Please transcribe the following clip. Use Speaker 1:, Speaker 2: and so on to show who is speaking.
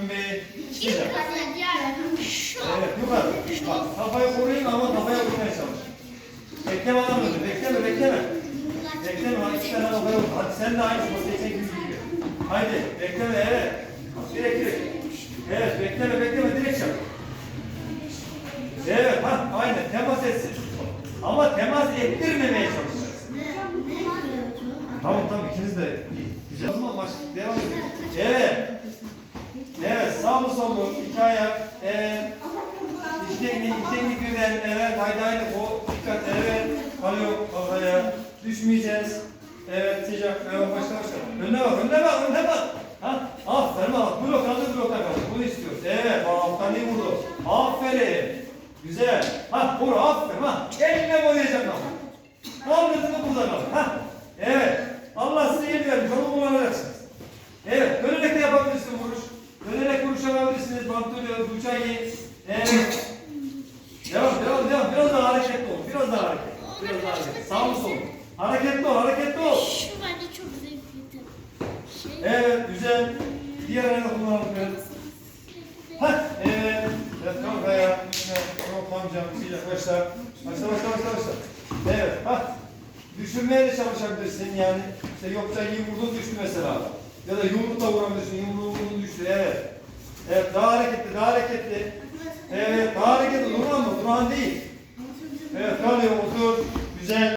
Speaker 1: Tümbeyi sıcak.
Speaker 2: Evet yukarı. Bak kafayı koruyun ama kafaya vurmaya çalış. Bekleme adam öldü. Bekleme bekleme. Bekleme hadi iki tane kafaya vur. Hadi sen de aynı şey. pozisyonu gibi gidiyor. Haydi bekleme evet. Direkt direkt. Evet bekleme bekleme direkt çal. Evet ha aynen temas etsin. Ama temas ettirmemeye çalışacaksın. Tamam tamam ikiniz de güzel. O zaman maç devam edelim. Evet. Evet sağ mı sol mu? İki ayak. Evet. İki teknik, iki teknik birden. Evet haydi haydi. O dikkat. Evet. Kalıyor kafaya. Düşmeyeceğiz. Evet sıcak. Evet başla başla. Önüne bak önüne bak önüne bak. Ha? Aferin bak. Blok kaldı blokta kaldı. Bunu istiyoruz. Evet. Alttan iyi vurdu. Aferin. Güzel. Ha vur aferin ha. Eline boyayacaksın Bantılıyor. Bıçağı. Evet. Devam devam devam. Biraz daha hareketli ol. Biraz daha hareket. Biraz daha hareket. Sağ mı sol mu? Hareketli ol. Hareketli ol.
Speaker 1: Şu bence çok zevkliydi. Şey,
Speaker 2: Evet. Güzel. Diğer ayağını kullanalım. Evet. Hah, evet. Evet, kalk ayağa. Düşme. Toplanacağım. Sıcak başla. Başla, başla, başla, başla. Evet, hah. Düşürmeye de çalışabilirsin yani. İşte yoksa iyi vurdun düştü mesela. Ya da yumrukla vurabilirsin. Yumruğu vurdun düştü. Evet. Evet, daha hareketli, daha hareketli. Evet, daha hareketli. Duran mı? Duran değil. Evet, kalıyor, otur. Güzel.